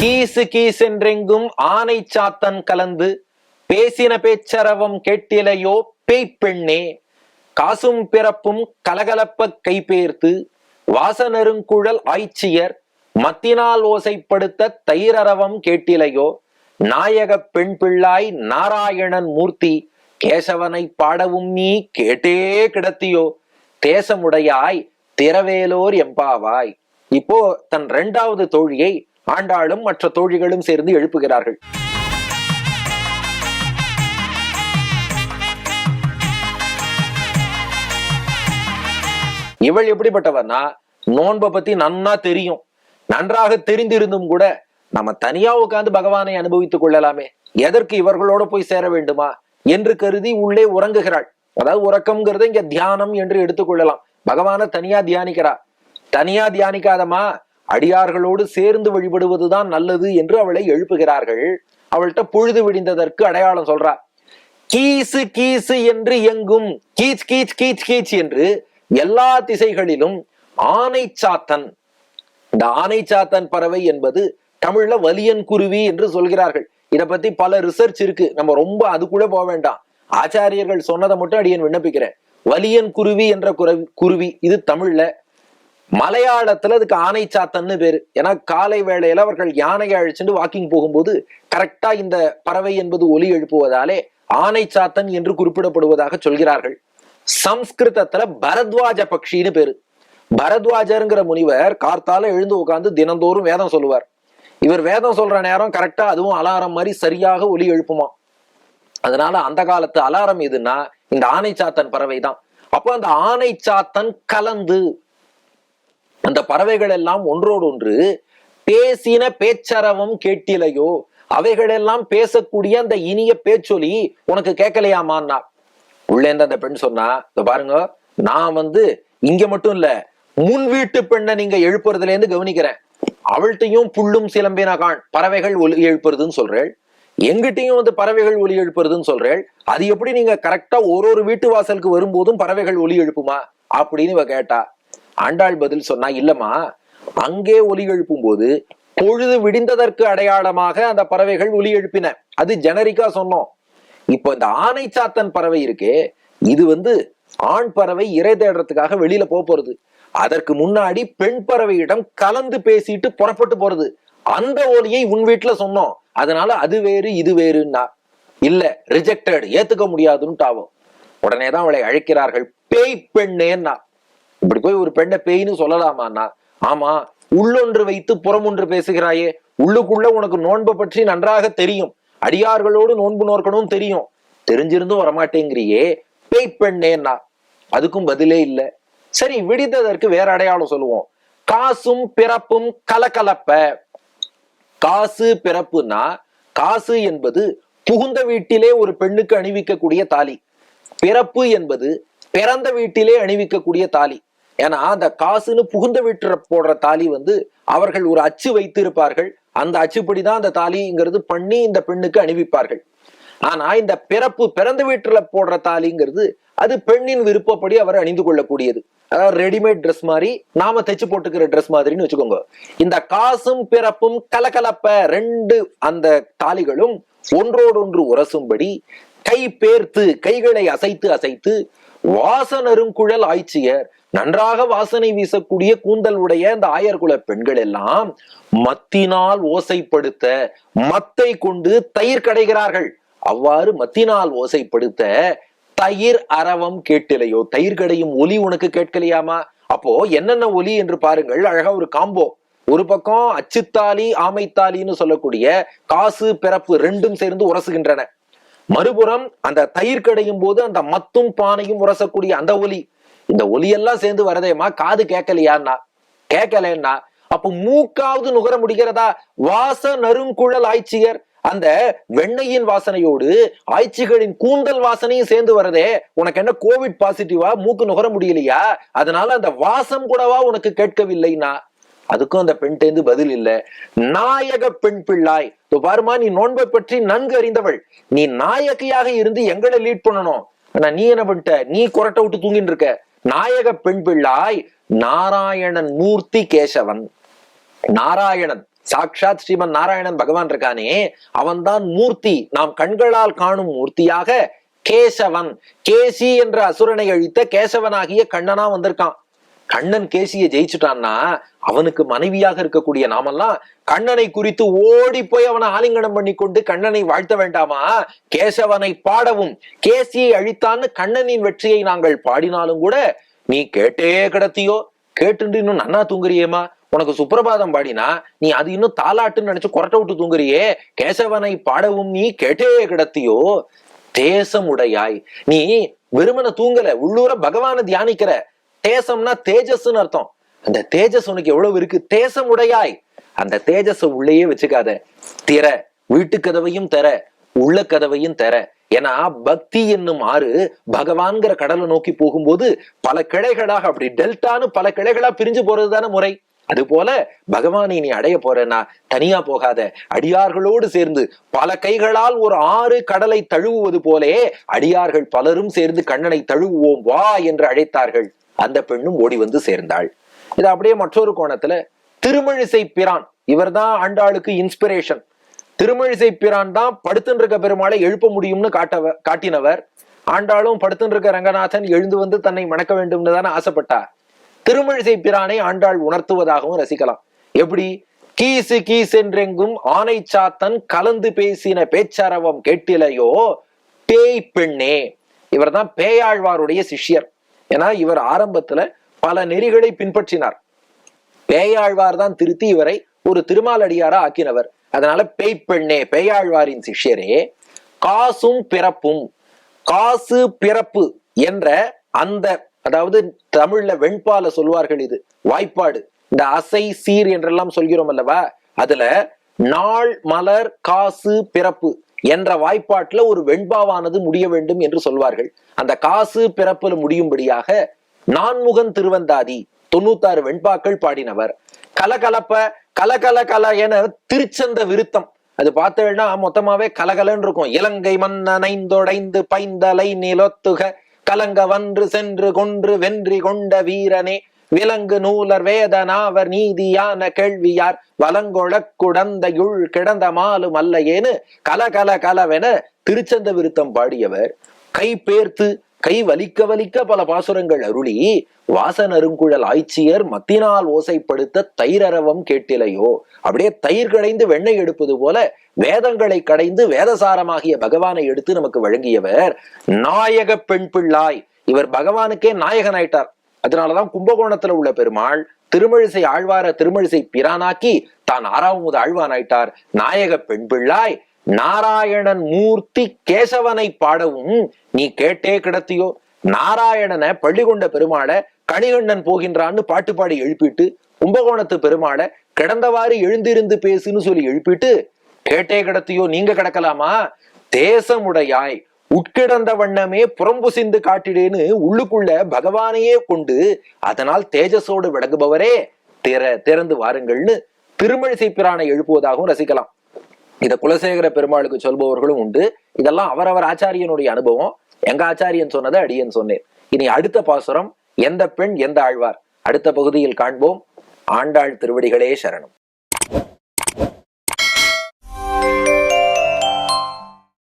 கீசு கீசென்றெங்கும் ஆனை சாத்தன் கலந்து பேசின பேச்சரவம் கேட்டிலையோ பேய்ப்பெண்ணே. காசும் பிறப்பும் கலகலப்ப கைபேர்த்து வாசனருங்குழல் ஆய்ச்சியர் மத்தினால் ஓசைப்படுத்த தயிரரவம் கேட்டிலையோ. நாயக பெண் பிள்ளாய் நாராயணன் மூர்த்தி கேசவனை பாடவும் நீ கேட்டே கிடத்தியோ. தேசமுடையாய் திரவேலோர் எம்பாவாய். இப்போ தன் இரண்டாவது தோழியை ஆண்டாளும் மற்ற தோழிகளும் சேர்ந்து எழுப்புகிறார்கள். இவள் எப்படிப்பட்டவன்னா நோன்பை பத்தி நன்னா தெரியும். நன்றாக தெரிந்திருந்தும் கூட நம்ம தனியா உட்கார்ந்து பகவானை அனுபவித்துக் கொள்ளலாமே. எதற்கு இவர்களோட போய் சேர வேண்டுமா என்று கருதி உள்ளே உறங்குகிறாள். அதாவது உறக்கம்ங்கிறத இங்க தியானம் என்று எடுத்துக்கொள்ளலாம் பகவானை தனியா தியானிக்கிறா. தனியா தியானிக்காதமா அடியார்களோடு சேர்ந்து வழிபடுவதுதான் நல்லது என்று அவளை எழுப்புகிறார்கள். அவள்கிட்ட பொழுது விடிந்ததற்கு அடையாளம் சொல்றா. கீசு கீசு என்று எங்கும் கீச் கீச் கீச் கீச் என்று எல்லா திசைகளிலும் ஆனை சாத்தன். இந்த ஆனை சாத்தன் பறவை என்பது தமிழ்ல வலியன் குருவி என்று சொல்கிறார்கள். இத பத்தி பல ரிசர்ச் இருக்கு. நம்ம ரொம்ப அதுக்குள்ள போக வேண்டாம். ஆச்சாரியர்கள் சொன்னதை மட்டும் அடியன் விண்ணப்பிக்கிறேன். வலியன் குருவி என்ற குருவி இது தமிழ்ல மலையாளத்துல அதுக்கு ஆனை சாத்தன்னு பேரு. ஏன்னா காலை வேளையில அவர்கள் யானையை அழைச்சிட்டு வாக்கிங் போகும்போது கரெக்டா இந்த பறவை என்பது ஒலி எழுப்புவதாலே ஆனை சாத்தன் என்று குறிப்பிடப்படுவதாக சொல்கிறார்கள். சம்ஸ்கிருதத்துல பரத்வாஜ பக்ஷின்னு பேரு. பரத்வாஜருங்கிற முனிவர் கார்த்தால எழுந்து உட்காந்து தினந்தோறும் வேதம் சொல்லுவார். இவர் வேதம் சொல்ற நேரம் கரெக்டா அதுவும் அலாரம் மாதிரி சரியாக ஒலி எழுப்புமா? அதனால அந்த காலத்து அலாரம் எதுன்னா இந்த ஆனை சாத்தன் பறவை தான் அப்போ அந்த ஆனை சாத்தன் கலந்து அந்த பறவைகள் எல்லாம் ஒன்றோடு ஒன்று பேசின பேச்சரவம் கேட்டிலையோ? அவைகளெல்லாம் பேசக்கூடிய அந்த இனிய பேச்சொலி உனக்கு கேட்கலையாமான்னா? உள்ளேந்து அந்த பெண் சொன்னா "இதோ பாருங்க நான் வந்து இங்க மட்டும் இல்ல முன் வீட்டு பெண்ணை நீங்க எழுப்புறதுல இருந்து கவனிக்கிறேன். அவள்கிட்டையும் புல்லும் சிலம்பினா காண் பறவைகள் ஒலி எழுப்புறதுன்னு சொல்றேள். எங்கிட்டையும் வந்து பறவைகள் ஒலி எழுப்புறதுன்னு சொல்றேள். அது எப்படி நீங்க கரெக்டா ஒரு ஒரு வீட்டு வாசலுக்கு வரும்போதும் பறவைகள் ஒலி எழுப்புமா? அப்படின்னு இவ கேட்டா ஆண்டாள் பதில் சொன்னா இல்லம்மா அங்கே ஒலி எழுப்பும் போது பொழுது விடிந்ததற்கு அடையாளமாக அந்த பறவைகள் ஒலி எழுப்பின. அது ஜெனரிக்கா சொன்னோம். இப்போ இந்த ஆனை சாத்தன் பறவை இருக்கே இது வந்து ஆண் பறவை இறை தேடுறதுக்காக வெளியில போக போறது. அதற்கு முன்னாடி பெண் பறவையிடம் கலந்து பேசிட்டு புறப்பட்டு போறது. அந்த ஒலியை உன் வீட்டுல சொன்னோம். அதனால அது வேறு இது வேறுன்னா. இல்ல ரிஜெக்டட் ஏத்துக்க ஆகும் உடனே தான் அவளை அழைக்கிறார்கள். பேய் பெண்ணேன்னா. இப்படி போய் ஒரு பெண்ணை பேய்னு சொல்லலாமாண்ணா ஆமா உள்ளொன்று வைத்து புறம் ஒன்று பேசுகிறாயே உள்ளுக்குள்ள உனக்கு நோன்பை பற்றி நன்றாக தெரியும். அடியார்களோடு நோன்பு நோக்கணும் தெரியும். தெரிஞ்சிருந்தும் வரமாட்டேங்கிறியே பேய் பெண்ணேன்னா. அதுக்கும் பதிலே இல்ல. சரி விடிந்ததற்கு வேற அடையாளம் சொல்லுவோம். காசும் பிறப்பும் கலகலப்ப. காசு பிறப்புன்னா காசு என்பது புகுந்த வீட்டிலே ஒரு பெண்ணுக்கு அணிவிக்கக்கூடிய தாலி. பிறப்பு என்பது பிறந்த வீட்டிலே அணிவிக்கக்கூடிய தாலி. ஏன்னா அந்த காசுன்னு புகுந்த வீட்டுல போடுற தாலி வந்து அவர்கள் ஒரு அச்சு வைத்திருப்பார்கள். அந்த அச்சுப்படிதான் அந்த தாலிங்கிறது பண்ணி இந்த பெண்ணுக்கு அணிவிப்பார்கள். ஆனா இந்த பிறப்பு பிறந்த வீட்டுல போடுற தாலிங்கிறது அது பெண்ணின் விருப்பப்படி அவர் அணிந்து கொள்ளக்கூடியது. அதாவது ரெடிமேட் ட்ரெஸ் மாதிரி நாம தைச்சு போட்டுக்கிற ட்ரெஸ் மாதிரின்னு வச்சுக்கோங்க. இந்த காசும் பிறப்பும் கலகலப்ப ரெண்டு அந்த தாலிகளும் ஒன்றோடொன்று உரசும்படி கை பேர்த்து கைகளை அசைத்து அசைத்து வாசனருங்குழல் ஆய்ச்சியர். நன்றாக வாசனை வீசக்கூடிய கூந்தல் உடைய அந்த ஆயர்குல பெண்கள் எல்லாம் மத்தினால் ஓசைப்படுத்த மத்தை கொண்டு தயிர் கடைகிறார்கள். அவ்வாறு மத்தினால் ஓசைப்படுத்த தயிர் அரவம் கேட்டிலையோ? தயிர் கடையும் ஒலி உனக்கு கேட்கலையாமா? அப்போ என்னென்ன ஒலி என்று பாருங்கள். அழகா ஒரு காம்போ. ஒரு பக்கம் அச்சுத்தாலி ஆமைத்தாலின்னு சொல்லக்கூடிய காசு பிறப்பு ரெண்டும் சேர்ந்து உரசுகின்றன. மறுபுறம் அந்த தயிர் கடையும் போது அந்த மத்தும் பானையும் உரசக்கூடிய அந்த ஒலி இந்த ஒலியெல்லாம் சேர்ந்து வரதேமா காது கேட்கலையான்னா? கேட்கலன்னா அப்ப மூக்காவது நுகர முடிகிறதா? வாச நறுங்குழல் ஆய்ச்சியர் அந்த வெண்ணையின் வாசனையோடு ஆய்ச்சிகளின் கூந்தல் வாசனையும் சேர்ந்து வரதே உனக்கு என்ன கோவிட் பாசிட்டிவா மூக்கு நுகர முடியலையா? அதனால அந்த வாசம் கூடவா உனக்கு கேட்கவில்லைன்னா? அதுக்கும் அந்த பெண்கிட்ட பதில் இல்ல. நாயக பெண் பிள்ளாய். இதோ பாருமா நீ நோன்பை பற்றி நன்கு அறிந்தவள். நீ நாயகியாக இருந்து எங்களை லீட் பண்ணணும். ஆனா நீ என்ன பண்ணிட்ட? நீ கொரட்டை விட்டு தூங்கிட்டு இருக்க. நாயக பெண் பிள்ளாய் நாராயணன் மூர்த்தி கேசவன். நாராயணன் சாக்ஷாத் ஸ்ரீமன் நாராயணன் பகவான் இருக்கானே அவன்தான் மூர்த்தி. நாம் கண்களால் காணும் மூர்த்தியாக கேசவன். கேசி என்ற அசுரனை அழித்த கேசவனாகிய கண்ணனா வந்திருக்கான். கண்ணன் கேசியை ஜெயிச்சுட்டான்னா அவனுக்கு மனைவியாக இருக்கக்கூடிய நாமெல்லாம் கண்ணனை குறித்து ஓடி போய் அவனை ஆலிங்கனம் பண்ணி கொண்டு கண்ணனை வாழ்த்த வேண்டாமா? கேசவனை பாடவும். கேசியை அழித்தான்னு கண்ணனின் வெற்றியை நாங்கள் பாடினாலும் கூட நீ கேட்டே கிடத்தியோ? கேட்டுட்டு இன்னும் நன்னா தூங்குறியேமா உனக்கு சுப்பிரபாதம் பாடினா நீ அது இன்னும் தாலாட்டுன்னு நினைச்சு கொரட்டை விட்டு தூங்குறியே. கேசவனை பாடவும் நீ கேட்டே கிடத்தியோ? தேசம் உடையாய் நீ வெறுமன தூங்கல. உள்ளூர பகவானை தியானிக்கிற. தேசம்னா தேஜஸ்ன்னு அர்த்தம். அந்த தேஜஸ் உனக்கு எவ்வளவு இருக்கு? தேசம் உடையாய். அந்த தேஜஸ உள்ளேயே வச்சுக்காத. திற வீட்டு கதவையும் தர உள்ள கதவையும் தர. ஏன்னா பக்தி என்னும் ஆறு பகவான்கிற கடலை நோக்கி போகும்போது பல கிளைகளாக அப்படி டெல்டான்னு பல கிளைகளா பிரிஞ்சு போறது தானே முறை. அது போல பகவானை நீ அடைய போறேன்னா தனியா போகாத. அடியார்களோடு சேர்ந்து பல கைகளால் ஒரு ஆறு கடலை தழுவுவது போலே அடியார்கள் பலரும் சேர்ந்து கண்ணனை தழுவுவோம் வா என்று அழைத்தார்கள். அந்த பெண்ணும் ஓடி வந்து சேர்ந்தாள். இது அப்படியே மற்றொரு கோணத்துல திருமழிசை பிரான் இவர்தான் ஆண்டாளுக்கு இன்ஸ்பிரேஷன் திருமழிசை பிரான் தான் படுத்துன்னு இருக்க பெருமாளை எழுப்ப முடியும்னு காட்டவ காட்டினவர். ஆண்டாளும் படுத்துன்னு இருக்க ரங்கநாதன் எழுந்து வந்து தன்னை மணக்க வேண்டும்னு தானே ஆசைப்பட்டார். திருமழிசை பிரானை ஆண்டாள் உணர்த்துவதாகவும் ரசிக்கலாம். எப்படி? கீசு கீஸ் என்றெங்கும் ஆனை சாத்தன் கலந்து பேசின பேச்சரவம் கேட்டிலையோ பேய் பெண்ணே. இவர்தான் பேயாழ்வாருடைய சிஷ்யர். ஏன்னா இவர் ஆரம்பத்துல பல நெறிகளை பின்பற்றினார். பேயாழ்வார் தான் திருத்தி இவரை ஒரு திருமாலடியாரா ஆக்கினவர். அதனால பேய் பெண்ணே பேயாழ்வாரின் சிஷ்யரே காசும் பிறப்பும் காசு பிறப்பு என்ற அந்த அதாவது தமிழ்ல வெண்பால சொல்வார்கள் இது வாய்ப்பாடு. இந்த அசை சீர் என்றெல்லாம் சொல்கிறோம் அல்லவா? அதுல நாள் மலர் காசு பிறப்பு என்ற வாய்ப்பாட்டுல ஒரு வெண்பாவானது முடிய வேண்டும் என்று சொல்வார்கள். அந்த காசு பிறப்பில் முடியும்படியாக நான்முகன் திருவந்தாதி தொண்ணூத்தாறு வெண்பாக்கள் பாடினவர். கலகலப்ப கலகல கல என திருச்சந்த விருத்தம். அது பார்த்தேன்னா மொத்தமாவே கலகலன்னு இருக்கும். இலங்கை மன்னனைந்தொடைந்து பைந்தலை நிலொத்துக கலங்க வன்று சென்று கொன்று வென்றி கொண்ட வீரனே. விலங்கு நூலர் வேதனாவர் நீதியான கேள்வியார் வலங்கொழக் குடந்தையுள் கிடந்த மாலும் அல்லையேன்னு கல கல கலவென திருச்சந்த விருத்தம் பாடியவர். கை பேர்த்து கை வலிக்க வலிக்க பல பாசுரங்கள் அருளி வாசன் அருங்குழல் ஆய்ச்சியர் மத்தினால் ஓசைப்படுத்த தயிரரவம் கேட்டிலையோ. அப்படியே தயிர் கடைந்து வெண்ணெய் எடுப்பது போல வேதங்களை கடைந்து வேதசாரமாகிய பகவானை எடுத்து நமக்கு வழங்கியவர் நாயக பெண் பிள்ளாய். இவர் பகவானுக்கே நாயகன் ஆயிட்டார் அதனாலதான் கும்பகோணத்துல உள்ள பெருமாள் திருமழிசை ஆழ்வார திருமழிசை பிரானாக்கி தான் ஆறாவது ஆழ்வான் ஆயிட்டார் நாயக பெண் பிள்ளாய் நாராயணன் மூர்த்தி கேசவனை பாடவும் நீ கேட்டே கிடத்தியோ? நாராயணனை பள்ளி கொண்ட பெருமாளை கணிகண்ணன் போகின்றான்னு பாட்டு பாடி எழுப்பிட்டு கும்பகோணத்து பெருமாளை கிடந்தவாறு எழுந்திருந்து பேசுன்னு சொல்லி எழுப்பிட்டு கேட்டே கிடத்தியோ? நீங்க கிடக்கலாமா? தேசமுடையாய் உட்கிடந்த வண்ணமே புறம்பு சிந்து காட்டிடேன்னு உள்ளுக்குள்ள பகவானையே கொண்டு அதனால் தேஜஸோடு விளங்குபவரே திற திறந்து வாருங்கள்னு திருமழிசை பிரானை எழுப்புவதாகவும் ரசிக்கலாம். இத குலசேகர பெருமாளுக்கு சொல்பவர்களும் உண்டு. இதெல்லாம் அவரவர் ஆச்சாரியனுடைய அனுபவம். எங்க ஆச்சாரியன் சொன்னதை அடியன் சொன்னேன். இனி அடுத்த பாசுரம் எந்த பெண் எந்த ஆழ்வார்? அடுத்த பகுதியில் காண்போம். ஆண்டாள் திருவடிகளே சரணம்.